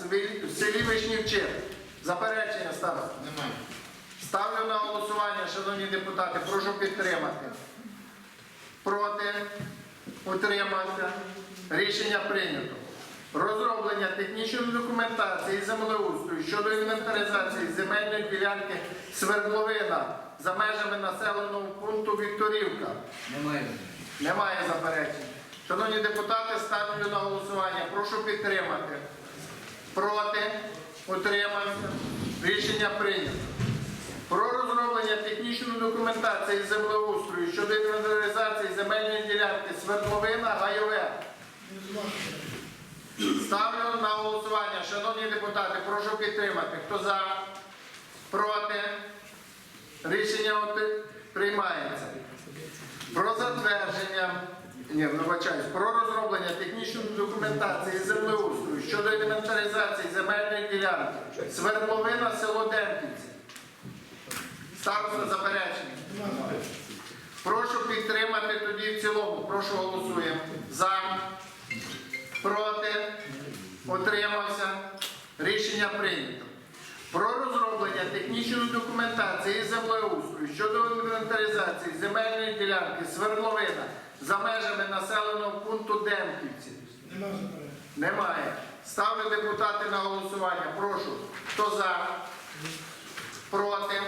в селі- в селі Вишнівчин. Заперечення ставлю. Немає. Ставлю на голосування, шановні депутати, прошу підтримати. Проти? Утримався. Рішення прийнято. Розроблення технічної документації землеустрою щодо інвентаризації земельної ділянки Свердловина за межами населеного пункту Вікторівка. Немає. Немає заперечень. Шановні депутати, ставлю на голосування. Прошу підтримати. Проти? Утримався. Рішення прийнято. Про розроблення технічної документації землеустрою щодо інвентаризації земельної ділянки Свердловина Гайове. Ставлю на голосування. Шановні депутати, прошу підтримати. Хто за? Проти? Рішення приймається. Про затвердження, ні, вибачаюсь, про розроблення технічної документації землеустрою щодо інвентаризації земельної ділянки Свердловина, село Демківці. Староста заперечення. Прошу підтримати тоді в цілому. Прошу голосуємо. За, проти, утримався. Рішення прийнято. Про розроблення технічної документації землеустрою щодо інвентаризації земельної ділянки Свердловина за межами населеного пункту Демківці. Немає. Ставлю депутати на голосування. Прошу. Хто за? Проти?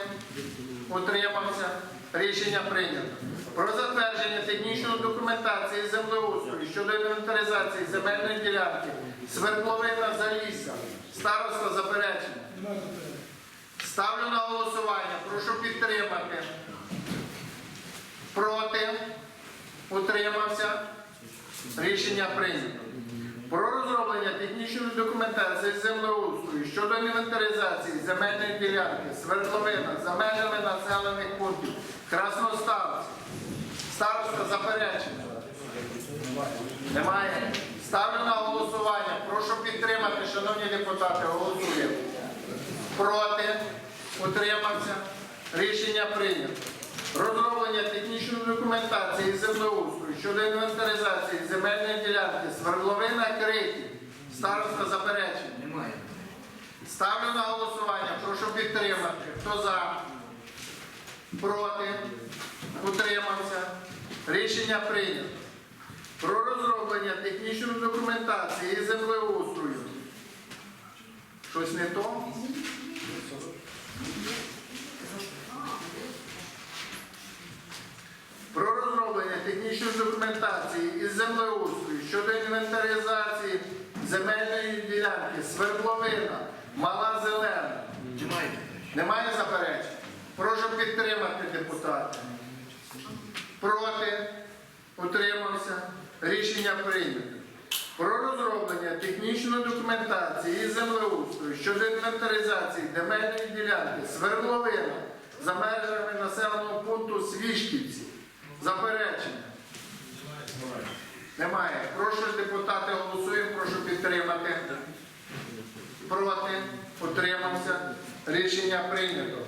Утримався? Рішення прийнято. Про затвердження технічної документації землеустрою щодо інвентаризації земельної ділянки Свердловина Залісся. Староста заперечення. Ставлю на голосування. Прошу підтримати. Проти? Утримався? Рішення прийнято. Про розроблення технічної документації землеустрою щодо інвентаризації земельної ділянки Свердловина за межами населених пунктів Красноставці. Староста заперечення. Немає. Ставлю на голосування. Прошу підтримати, шановні депутати. Голосуємо. Проти? Утримався? Рішення прийнято. Розроблення технічної документації землеустрою щодо інвентаризації земельної ділянки Свердловина Криті. Староста заперечення. Немає. Ставлю на голосування. Прошу підтримати. Хто за? Проти? Утримався? Рішення прийнято. Про розроблення технічної документації землеустрою. Щось не то? Про розроблення технічної документації із землеустрою щодо інвентаризації земельної ділянки Свердловина, Мала Зелена. Немає. Немає заперечень? Прошу підтримати депутата. Проти? Утримався? Рішення прийнято. Про розроблення технічної документації із землеустрою щодо інвентаризації земельної ділянки Свердловина за межами населеного пункту Свішківці. Заперечення? Немає. Прошу депутати голосуємо, прошу підтримати. Проти? Утримався? Рішення прийнято.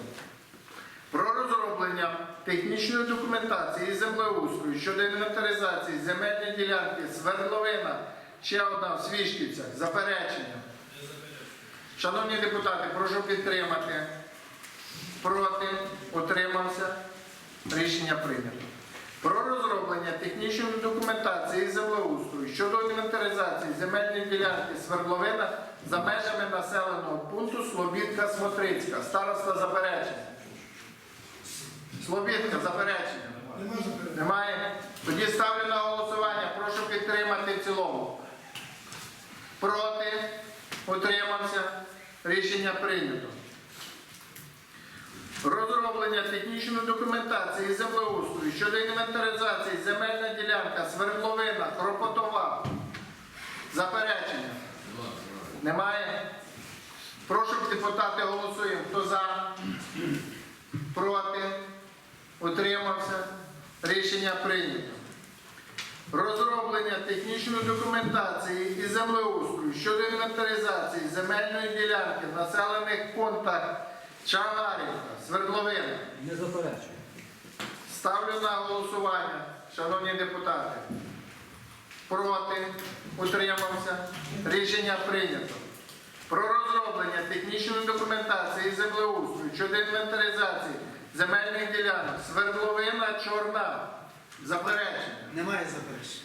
Про розроблення технічної документації і землеустрою щодо інвентаризації земельної ділянки Свердловина, ще одна в Свішківцях. Заперечення. Шановні депутати, прошу підтримати. Проти? Утримався? Рішення прийнято. Про розроблення технічної документації землеустрою щодо інвентаризації земельної ділянки Свердловина за межами населеного пункту Слобідка Смотрицька. Староста заперечення. Слобідка заперечення. Немає. Тоді ставлю на голосування. Прошу підтримати в цілому. Проти? Утримався? Рішення прийнято. Розроблення технічної документації землеустрою щодо інвентаризації земельна ділянка Свердловина, Кропотова. Заперечення. Немає. Прошу депутати голосуємо. Хто за? Проти? Утримався? Рішення прийнято. Розроблення технічної документації і землеустрою щодо інвентаризації земельної ділянки в населених пунктах Чагарівка, Свердловина. Не заперечую. Ставлю на голосування, шановні депутати. Проти, утримався. Рішення прийнято. Про розроблення технічної документації і землеустрою щодо інвентаризації земельних ділянок, свердловина чорна. Заперечення. Немає заперечень.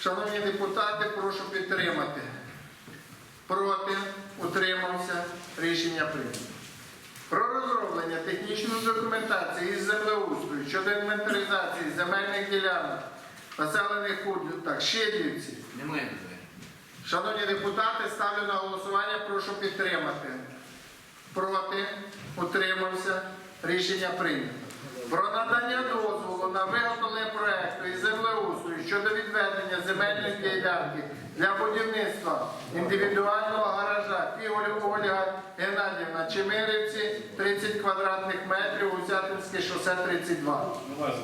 Шановні депутати, прошу підтримати. Проти, утримався, рішення прийнято. Про розроблення технічної документації із землеустрою щодо інвентаризації земельних ділянок, населених пунктів, так, Щедрівці. Немає заперечень. Шановні депутати, ставлю на голосування, прошу підтримати. Проти, утримався, рішення прийнято. Про надання дозволу на виготовлення проекту із землеустрою щодо відведення земельної ділянки для будівництва індивідуального гаража Фіголь Ольга Геннадівна Чемирівці 30 квадратних метрів Гусятинське шосе 32. Немає.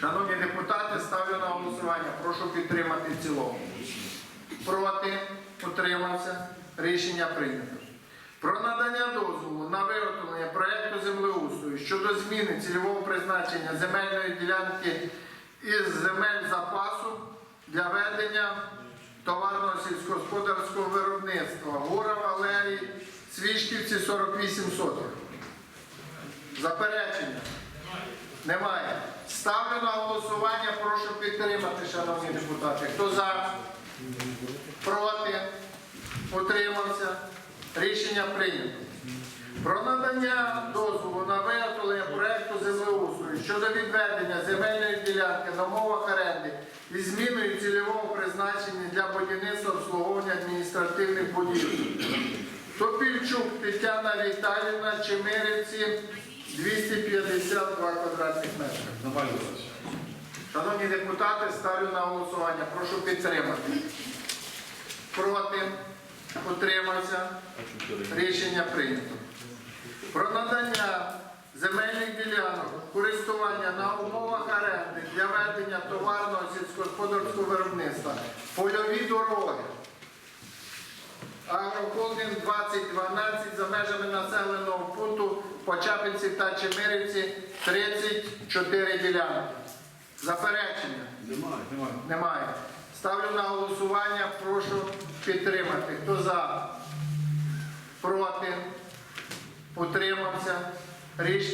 Шановні депутати, ставлю на голосування. Прошу підтримати в цілому. Проти, утримався. Рішення прийнято. Про надання дозволу на виготовлення проекту землеустрою щодо зміни цільового призначення земельної ділянки із земель запасу для ведення товарного сільськогосподарського виробництва. Гора Валерій, Свічківці 48 сотих. Заперечення? Немає. Ставлю на голосування, прошу підтримати, шановні депутати. Хто за? Проти? Утримався? Рішення прийнято. Про надання дозволу на виготовлення проекту землеустрою щодо відведення земельної ділянки на умовах оренди із зміною цільового призначення для будівництва обслуговування адміністративних будівель. Топільчук Тетяна Віталівна, Чемирівці, 252 квадратних метри. Шановні депутати, ставлю на голосування. Прошу підтримати. Проти? Утримався? Рішення прийнято. Про надання земельних ділянок користування на умовах оренди для ведення товарного сільськогосподарського виробництва. Польові дороги. Агрохолдинг 2012 за межами населеного пункту Почапинці та Чемирівці 34 ділянки. Заперечення? Немає. Немає. Ставлю на голосування, прошу підтримати. Хто за? Проти? Утримався? Ріш?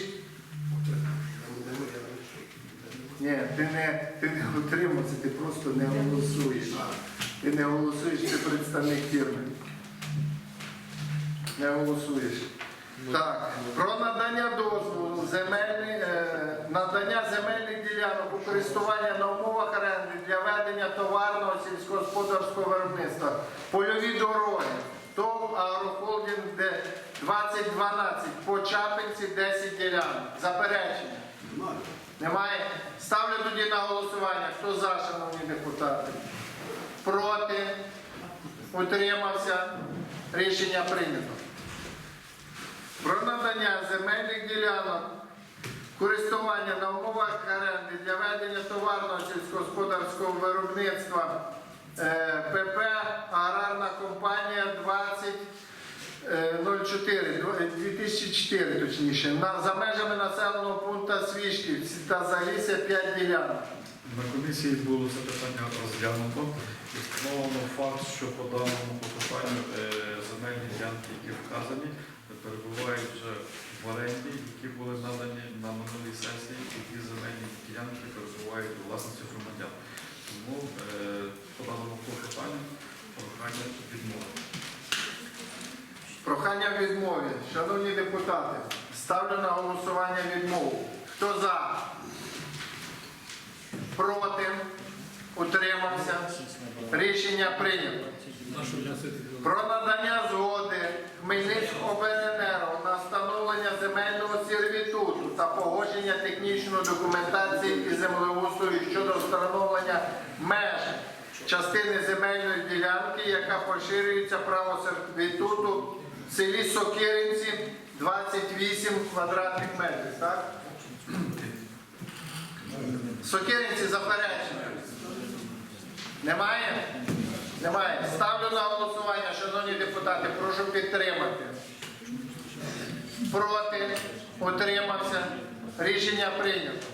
Ні, ти не, ти не утримався, ти просто не голосуєш. Ти не голосуєш, ти представник фірми. Не голосуєш. Так, про надання дозволу земельні, е, надання земельних ділянок у користування на умовах оренди для ведення товарного сільськогосподарського виробництва. Польові дороги. ТОВ агрохолдинг 2012 по Чапинці 10 ділянок. Заперечення. Немає. Ставлю тоді на голосування. Хто за, шановні депутати? Проти? Утримався? Рішення прийнято. Про надання земельних ділянок користування на умовах оренди для ведення товарного сільськогосподарського виробництва е, ПП Аграрна компанія 20 е, 04, 2004 точніше, за межами населеного пункту Свішківці та Залісся 5 ділянок. На комісії було це питання розглянуто встановлено факт, що по даному покупанню е, земельні ділянки, які вказані, перебувають вже в оренді, які були надані на минулій сесії, і ті земельні ділянки перебувають у власності громадян. Тому е, по даному клопотанню прохання відмовити. Прохання в відмові. Шановні депутати, ставлю на голосування відмову. Хто за? Проти? Утримався? Рішення прийнято. Про надання згоди Хмельницькобленерго на встановлення земельного сервітуту та погодження технічної документації і землеустрою щодо встановлення меж частини земельної ділянки, яка поширюється право сервітуту в селі Сокиринці 28 квадратних метрів. Сокиринці заперечення. Немає? Немає. Ставлю на голосування, шановні депутати, прошу підтримати. Проти, утримався. Рішення прийнято.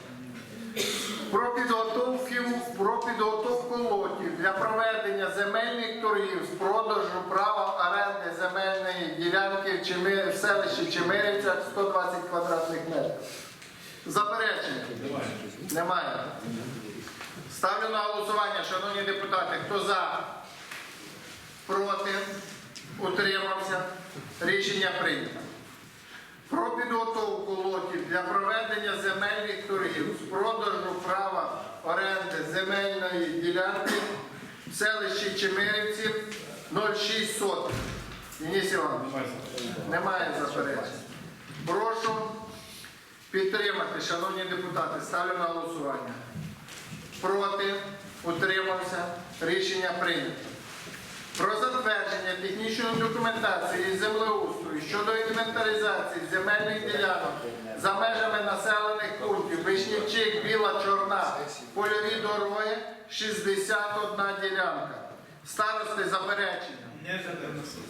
Про підготовку, про підготовку лотів для проведення земельних торгів з продажу права оренди земельної ділянки в, селищі Чемирівцях 120 квадратних метрів. Заперечення? Немає. Ставлю на голосування, шановні депутати, хто за, проти, утримався. Рішення прийнято. Про підготовку лотів для проведення земельних торгів з продажу права оренди земельної ділянки в селищі Чемирівці 0,6 сотих. Денис Іванович, немає заперечень. Прошу підтримати, шановні депутати, ставлю на голосування. Проти, утримався, рішення прийнято. Про затвердження технічної документації землеустрою щодо інвентаризації земельних ділянок за межами населених пунктів Вишнівчик, Біла, Чорна, польові дороги 61 ділянка. Старости заперечення.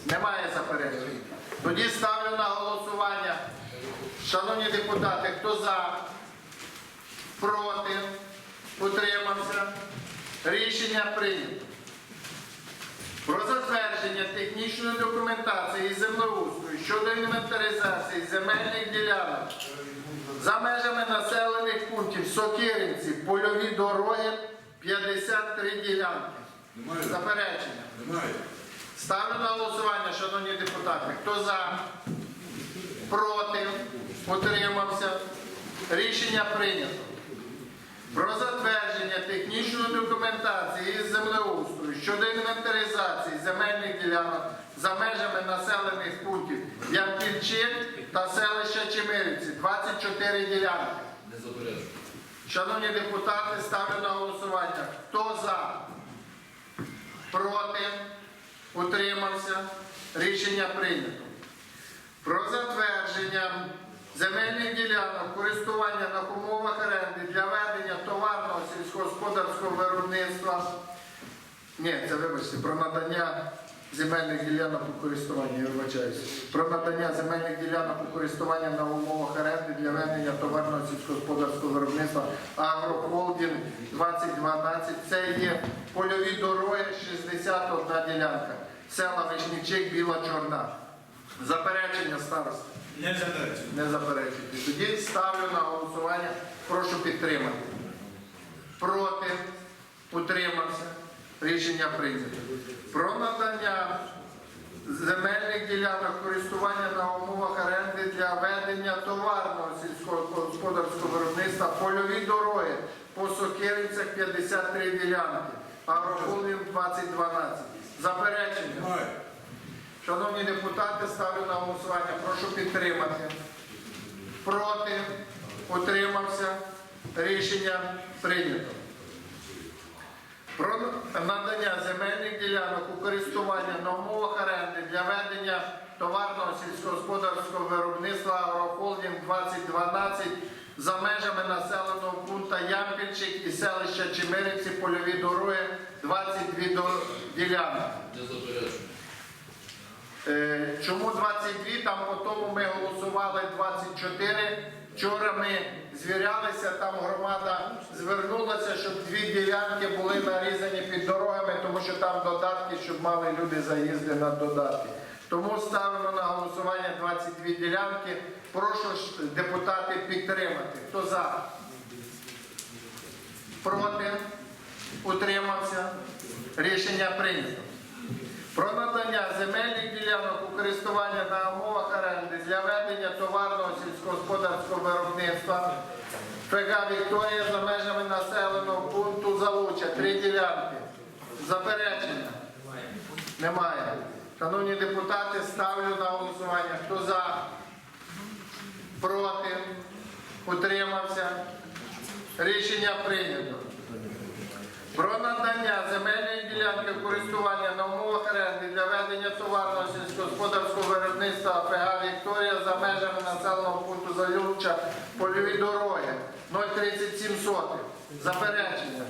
Немає заперечень. Тоді ставлю на голосування. Шановні депутати, хто за, проти, утримався. Рішення прийнято. Про затвердження технічної документації і землеустрою щодо інвентаризації земельних ділянок за межами населених пунктів Сокиринці, польові дороги 53 ділянки. Немає. Заперечення. Немає. Ставлю на голосування, шановні депутати. Хто за? Проти? Утримався? Рішення прийнято. Про затвердження технічної документації із землеустрою щодо інвентаризації земельних ділянок за межами населених пунктів Ямпільчик та селища Чемирівці 24 ділянки. Шановні депутати, ставлю на голосування. Хто за? Проти? Утримався? Рішення прийнято. Про затвердження земельних ділянок користування на умовах оренди для ведення товарного сільськогосподарського виробництва. Ні, це вибачте, про надання земельних ділянок у користування, я вибачаюся. Про надання земельних ділянок у користування на умовах оренди для ведення товарного сільськогосподарського виробництва Агрохолдинг 2012. Це є польові дороги, 61 ділянка. Села Вишнівчик, Біла Чорна. Заперечення староста. Не заперечую. Не заперечуйте. Тоді ставлю на голосування. Прошу підтримати. Проти. Утримався. Рішення прийнято. Про надання земельних ділянок користування на умовах оренди для ведення товарного сільськогосподарського виробництва польові дороги по Сокиринцях 53 ділянки. Агрохолдинг 2012. Заперечення. Шановні депутати, ставлю на голосування. Прошу підтримати. Проти? Утримався? Рішення прийнято. Про надання земельних ділянок у користування на умовах оренди для ведення товарного сільськогосподарського виробництва Агрохолдинг 2012 за межами населеного пункту Ямпільчик і селища Чемирівці польові дороги 22 до- ділянки. Е, Чому 22? Там по тому ми голосували 24. Вчора ми звірялися, там громада звернулася, щоб дві ділянки були нарізані під дорогами, тому що там додатки, щоб мали люди заїзди на додатки. Тому ставимо на голосування 22 ділянки. Прошу депутати підтримати. Хто за? Проти? Утримався? Рішення прийнято. Про надання земельних ділянок у користування на умовах оренди для ведення товарного сільськогосподарського виробництва ФГ Вікторія за межами населеного пункту Залуча. Три ділянки. Заперечення? Немає. Шановні депутати, ставлю на голосування. Хто за? Проти? Утримався? Рішення прийнято. Про надання земельної ділянки користування на умовах оренди для ведення товарного сільськогосподарського виробництва АПГ Вікторія за межами населеного пункту Залюча польові дороги 037 сотих. Заперечення?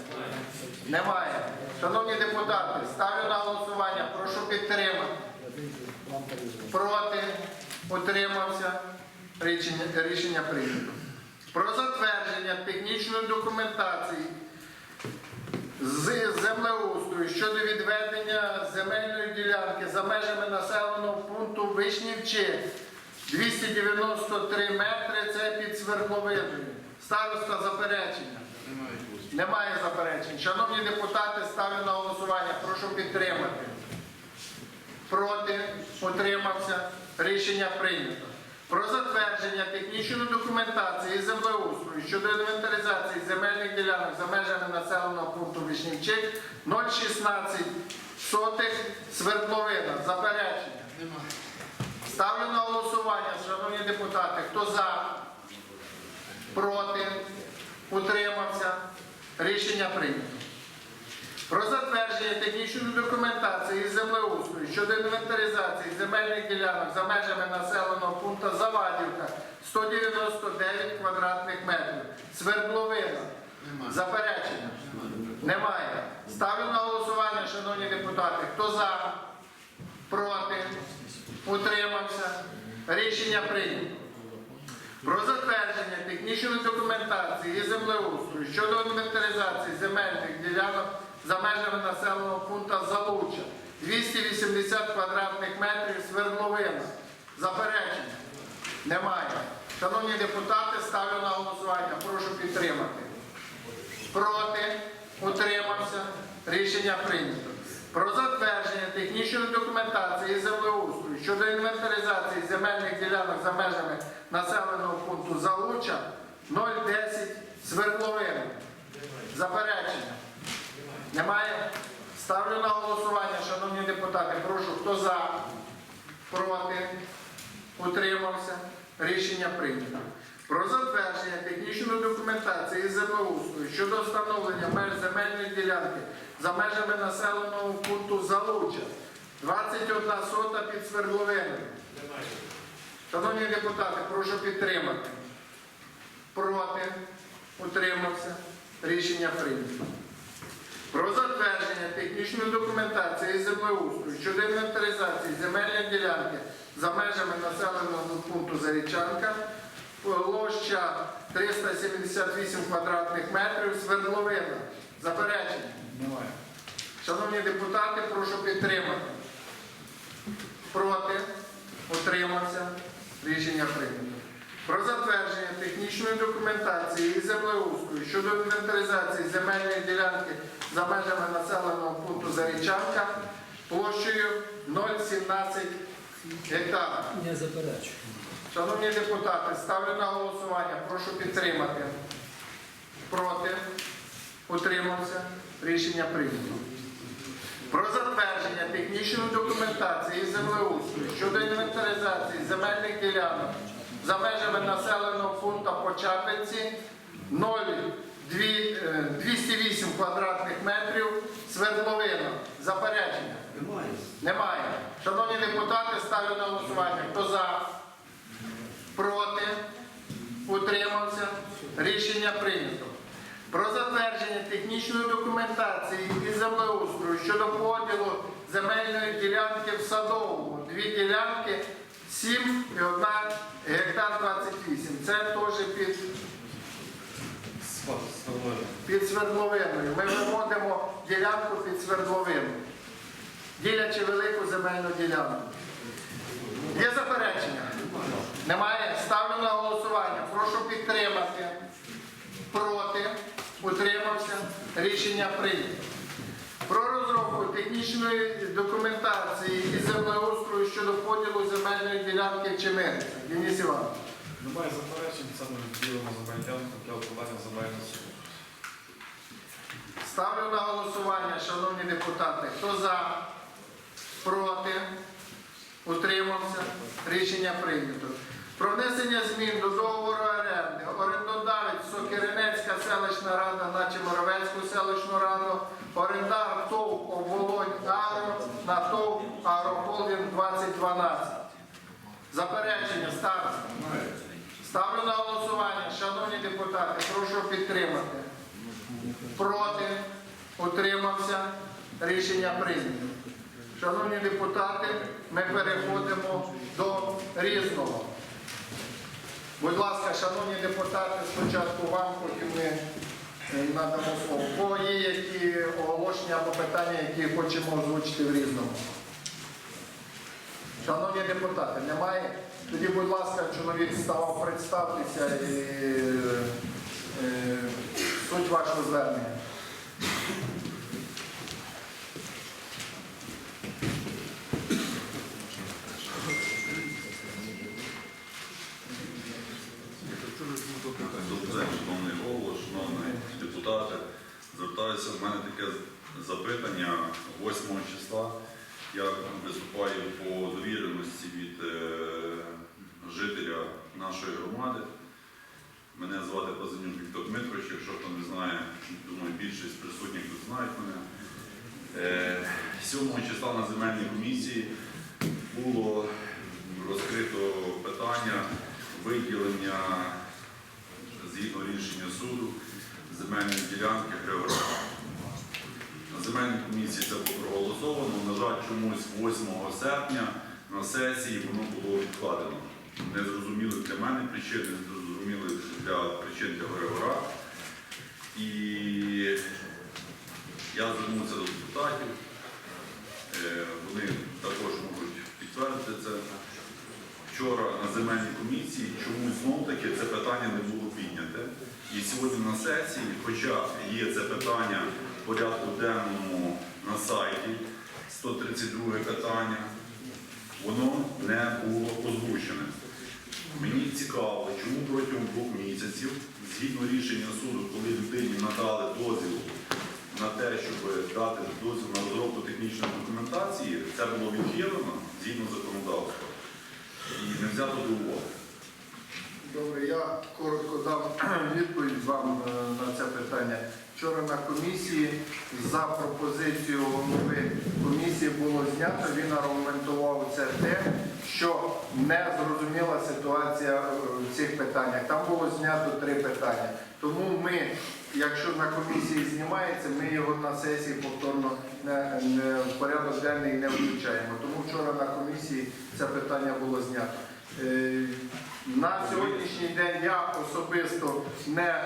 Немає. Шановні депутати, ставлю на голосування. Прошу підтримати. Проти? Утримався? Рішення, рішення прийнято. Про затвердження технічної документації з землеустрою щодо відведення земельної ділянки за межами населеного пункту Вишнівчик. 293 метри це під свердловиною. Староста заперечення. Немає заперечень. Шановні депутати, ставлю на голосування. Прошу підтримати. Проти, утримався. Рішення прийнято. Про затвердження технічної документації землеустрою щодо інвентаризації земельних ділянок за межами населеного пункту Вишнівчик 016 сотих свердловина. Заперечення. Ставлю на голосування, шановні депутати. Хто за? Проти? Утримався? Рішення прийнято. Про затвердження технічної документації із землеустрою щодо інвентаризації земельних ділянок за межами населеного пункту Завадівка 199 квадратних метрів. Свердловина. Заперечення. Немає. Ставлю на голосування, шановні депутати. Хто за? Проти? Утримався? Рішення прийнято. Про затвердження технічної документації і землеустрою щодо інвентаризації земельних ділянок за межами населеного пункту Залуча 280 квадратних метрів свердловина. Заперечення? Немає. Шановні депутати, ставлю на голосування. Прошу підтримати. Проти? Утримався? Рішення прийнято. Про затвердження технічної документації і землеустрою щодо інвентаризації земельних ділянок за межами населеного пункту Залуча 010 свердловини. Заперечення? Немає? Ставлю на голосування, шановні депутати. Прошу, хто за? Проти? Утримався? Рішення прийнято. Про затвердження технічної документації із землеустрою щодо встановлення меж земельної ділянки за межами населеного пункту Залуча 21 сота під свердловиною. Шановні депутати, прошу підтримати. Проти? Утримався? Рішення прийнято. Про затвердження технічної документації землеустрою щодо інвентаризації земельної ділянки за межами населеного пункту Зарічанка, площа 378 квадратних метрів, свердловина. Заперечення. Немає. Шановні депутати, прошу підтримати. Проти? Утримався? Рішення прийнято. Про затвердження технічної документації і землеустрою щодо інвентаризації земельної ділянки за межами населеного пункту Зарічанка площею 0,17 гектара. Не заперечую. Шановні депутати, ставлю на голосування. Прошу підтримати. Проти? Утримався? Рішення прийнято. Про затвердження технічної документації і землеустрою щодо інвентаризації земельних ділянок за межами населеного пункту Почапинці 0,208 квадратних метрів свердловина. Заперечення? Немає. Немає. Шановні депутати, ставлю на голосування. Хто за? Проти? Утримався? Рішення прийнято. Про затвердження технічної документації і землеустрою щодо поділу земельної ділянки в Садовому. Дві ділянки 7 і 1 гектар 28. Це теж під, під свердловиною. Ми виводимо ділянку під свердловину, ділячи велику земельну ділянку. Є заперечення? Немає? Ставлю на голосування. Прошу підтримати. Проти? Утримався? Рішення прийнято. Про розробку технічної документації і землеустрою щодо поділу земельної ділянки Чемерця. Денис Іванович. Немає заперечень, це ми відділимо земельну ділянку для укладання земельного суду. Ставлю на голосування, шановні депутати. Хто за? Проти? Утримався? Рішення прийнято. Про внесення змін до договору оренди. Орендодавець Сокиринецька селищна рада на Чемеровецьку селищну раду. Орендар ТОВ Оболонь Агро на ТОВ Агрохолдинг 2012. Заперечення ставиться. Ставлю на голосування. Шановні депутати, прошу підтримати. Проти? Утримався? Рішення прийнято. Шановні депутати, ми переходимо до різного. Будь ласка, шановні депутати, спочатку вам, потім ми е, надамо слово. Бо є які оголошення або питання, які хочемо озвучити в різному. Шановні депутати, немає? Тоді, будь ласка, чоловік ставав представтеся і і суть вашого звернення. Добрий день, шановний голово, шановні депутати. Звертаюся, в мене таке запитання 8 числа. Я виступаю по довіреності від е, жителя нашої громади. Мене звати Пазанюк Віктор Дмитрович, якщо хто не знає, думаю, більшість присутніх тут знають мене. Е, 7 числа на земельній комісії було розкрито питання виділення згідно рішення суду земельної ділянки Григорова. На земельній комісії це було проголосовано. На жаль, чомусь 8 серпня на сесії воно було Незрозуміло для мене причини, незрозуміло для причин для Григора. І я звернувся до депутатів. Е, Вони також можуть підтвердити це. Вчора на земельній комісії чомусь знов таки це питання не було підняте. І сьогодні на сесії, хоча є це питання в порядку денному на сайті, 132 питання, воно не було озвучене. Мені цікаво, чому протягом двох місяців, згідно рішення суду, коли людині надали дозвіл на те, щоб дати дозвіл на розробку технічної документації, це було відхилено згідно законодавства і не взято до уваги. Добре, я коротко дам відповідь вам е, на це питання. Вчора на комісії за пропозицією голови комісії було знято. Він аргументував це те, що не зрозуміла ситуація е, в цих питаннях. Там було знято три питання. Тому ми, якщо на комісії знімається, ми його на сесії повторно не, не в порядок денний не включаємо. Тому вчора на комісії це питання було знято. Е, на сьогоднішній день я особисто не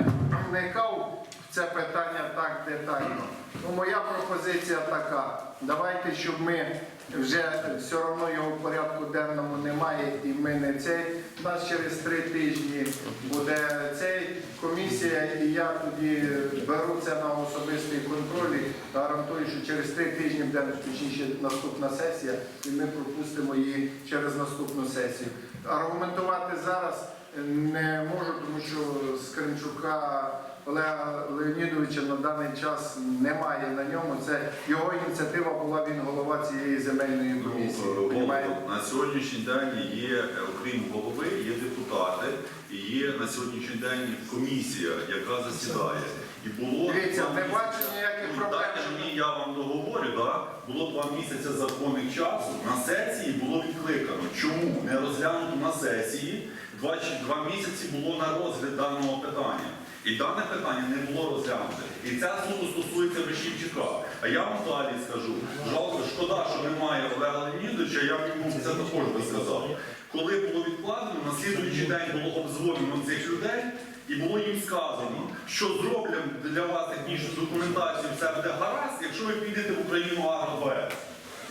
вникав це питання так детально. Ну, моя пропозиція така. Давайте, щоб ми вже все одно його в порядку денному немає, і ми не цей. У нас через три тижні буде цей комісія, і я тоді беру це на особистий контроль гарантую, що через три тижні буде точніше наступна сесія, і ми пропустимо її через наступну сесію. Аргументувати зараз не можу, тому що з Кримчука Олега Леонідовича на даний час немає на ньому. Це його ініціатива була, він голова цієї земельної комісії. Ну, на сьогоднішній день є, е, окрім голови, є депутати і є на сьогоднішній день комісія, яка засідає. І було Дивіться, не бачу ніяких Ну, проблем. Мені, я вам договорю, да? було два місяці законних часу. На сесії було відкликано. Чому не розглянуто на сесії? Два, два місяці було на розгляд даного питання. І дане питання не було розглянуте. І ця суду стосується Вишівчика. А я вам далі скажу. Жалко, шкода, що немає Олега Леонідовича, я б йому це також би сказав. Коли було відкладено, на слідуючий день було обдзвонено цих людей, і було їм сказано, що зроблять для вас технічну документацію, все буде гаразд, якщо ви підете в Україну Агро-БС.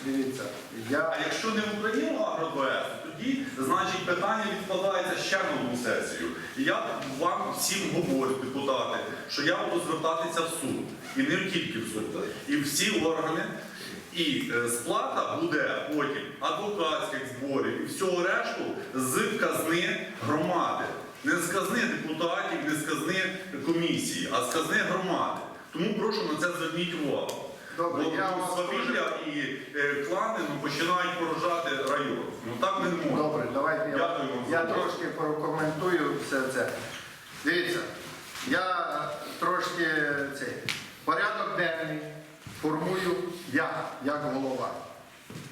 Дивіться, А якщо не в Україну Агро-БС, тоді значить питання відкладається ще на одну сесію. І я вам всім говорю, депутати, що я буду звертатися в суд. І не тільки в суд, і всі органи. І е, сплата буде потім адвокатських зборів і всього решту з казни громади. Не з казни депутатів, не з казни комісії, а з казни громади. Тому прошу на це зверніть увагу. Добре, Бо я тут вас свавілля і е, клани ну, починають поражати район. Ну так не можемо. Добре, давайте я, Дякую вам за я увагу. трошки прокоментую все це. Дивіться, я трошки цей порядок денний формую я, як голова.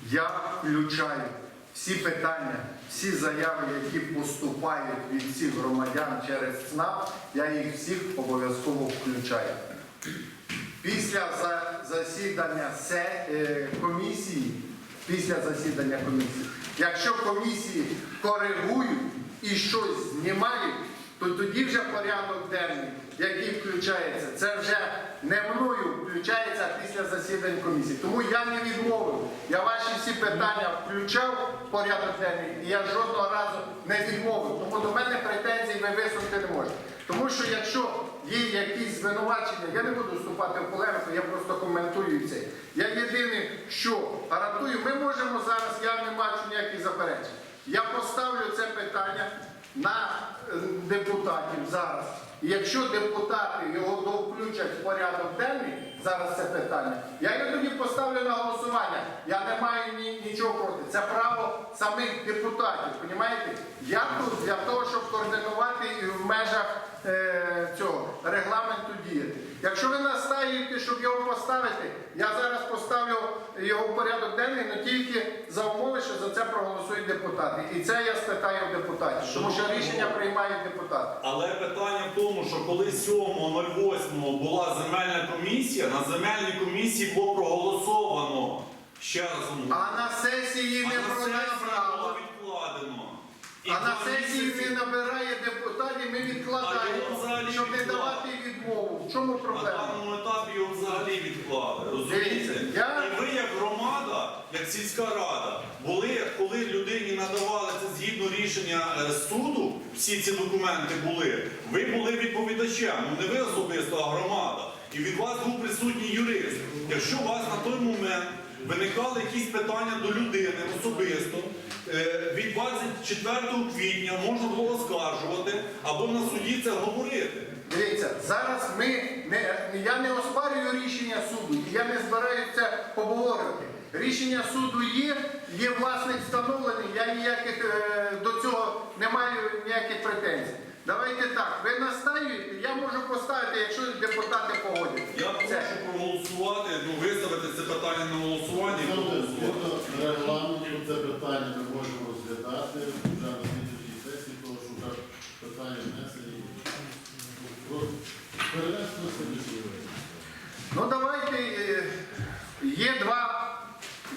Я включаю всі питання, всі заяви, які поступають від всіх громадян через ЦНАП, я їх всіх обов'язково включаю. Після засідання е, комісії, після засідання комісії, якщо комісії коригують і щось знімають, то тоді вже порядок денний, який включається, це вже не мною включається після засідань комісії. Тому я не відмовив. Я ваші всі питання включав в порядок денний, і я жодного разу не відмовив. Тому до мене претензій ви висунути не можете. Тому що якщо є якісь звинувачення, я не буду вступати в полеміку, я просто коментую це. Я єдине, що гарантую, ми можемо зараз, я не бачу ніяких заперечень. Я поставлю це питання на е, депутатів зараз. І якщо депутати його довключать в порядок денний, зараз це питання, я його тоді поставлю на голосування. Я не маю ні, нічого проти. Це право самих депутатів. Понімаєте? Я тут для того, щоб координувати в межах е, цього регламенту діяти. Якщо ви настаєте, щоб його поставити, я зараз поставлю його в порядок денний, але тільки за умови, що за це проголосують депутати. І це я спитаю в депутатів, тому що рішення приймають депутати. Але питання в тому, що коли 7.08 була земельна комісія, на земельній комісії було проголосовано. Ще раз А на сесії не пронабрало. відкладено. І А на два сесії місяці- не набирає депутатів, ми А його відкладаємо, взагалі щоб не відклали. давати відмову. В чому На проблема? даному етапі його взагалі відклали. Розумієте? Дивіться, я- І ви як громада, як сільська рада, були, коли людині надавали це згідно рішення е, суду, всі ці документи були, ви були відповідачем, ну не ви особисто, а громада. І від вас був присутній юрист. Якщо у вас на той момент виникали якісь питання до людини особисто, від 24 квітня можна було оскаржувати або на суді це говорити. Дивіться, зараз ми не я не оспарюю рішення суду, і я не збираюся це обговорювати. Рішення суду є, є власник встановлений, я ніяких е, до цього не маю ніяких претензій. Давайте так, ви настаюєте, я можу поставити, якщо депутати погодять. Я прошу проголосувати, ну виставити це питання на голосування і проголосувати. Згідно регламенту це питання ми можемо розглядати вже на слідчій сесії, тому що вже питання внесені. Про- Ну давайте е, є два,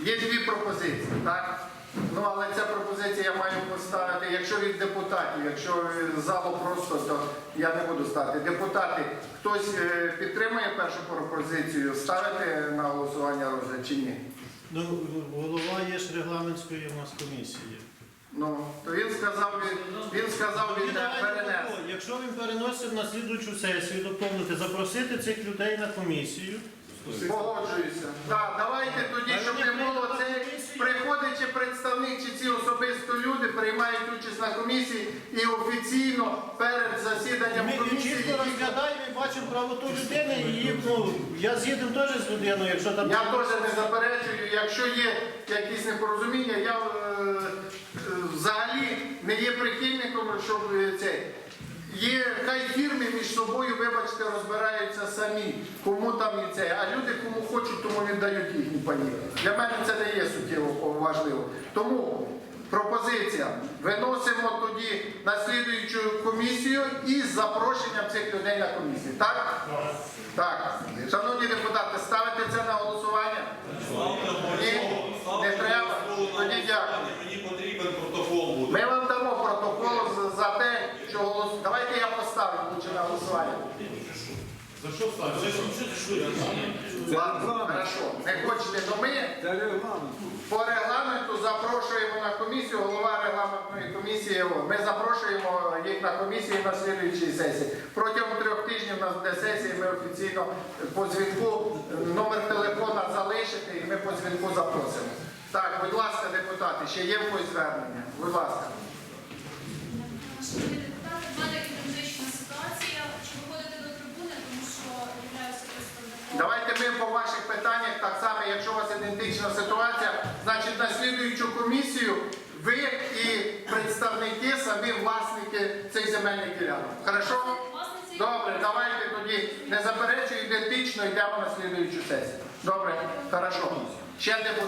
є дві пропозиції, так? Ну але ця пропозиція я маю поставити, якщо від депутатів, якщо е, залу просто, то я не буду ставити. Депутати, хтось е, підтримує першу пропозицію, ставити на голосування розгляд чи ні? Ну, голова є ж регламентської у нас комісії. Ну, то він сказав, він, він сказав, він давайте тако, Якщо він переносить на слідуючу сесію, доповнити, запросити цих людей на комісію. Погоджуюся. Так, давайте тоді, щоб не було це, комісію. приходить чи представник, чи ці особисто люди приймають участь на комісії і офіційно перед засіданням Ми комісії. чітко розглядаємо і бачимо правоту людини, і її, ну, я згіден теж з людиною, якщо там... Я теж не заперечую, якщо є якісь непорозуміння, я е, е, взагалі не є прихильником, щоб е, це. Є хай фірми між собою, вибачте, розбираються самі, кому там і це. А люди, кому хочуть, тому віддають їхні пані. Для мене це не є суттєво важливо. Тому пропозиція. Виносимо тоді на слідуючу комісію із запрошенням цих людей на комісію. Так? Так. Шановні депутати, ставите це на голосування? Ставте не треба. Тоді дякую. голосування. Мені потрібен протокол буде. Ми вам дамо протокол за- за те, що голос... Поставлю лучше на голосування. За що ставити? Ладно, хорошо. Не хочете, то ми по регламенту запрошуємо на комісію, голова регламентної комісії. Ми запрошуємо їх на комісію на слідуючій сесії. Протягом трьох тижнів у нас буде сесія, ми офіційно по дзвінку е, номер телефона залишите і ми по дзвінку запросимо. Так, будь ласка, депутати, ще є в звернення? Будь ласка. Шановні депутати, в мене критична ситуація. Чи виходити до трибуни, тому що являюся представником. Давайте ми по ваших питаннях так само, якщо у вас ідентична ситуація, значить на слідуючу комісію ви і представники, самі власники цих земельних ділянок. Хорошо? Добре, давайте тоді не заперечуй ідентично, йдемо на слідуючу сесію. Добре, хорошо. Ще депутат.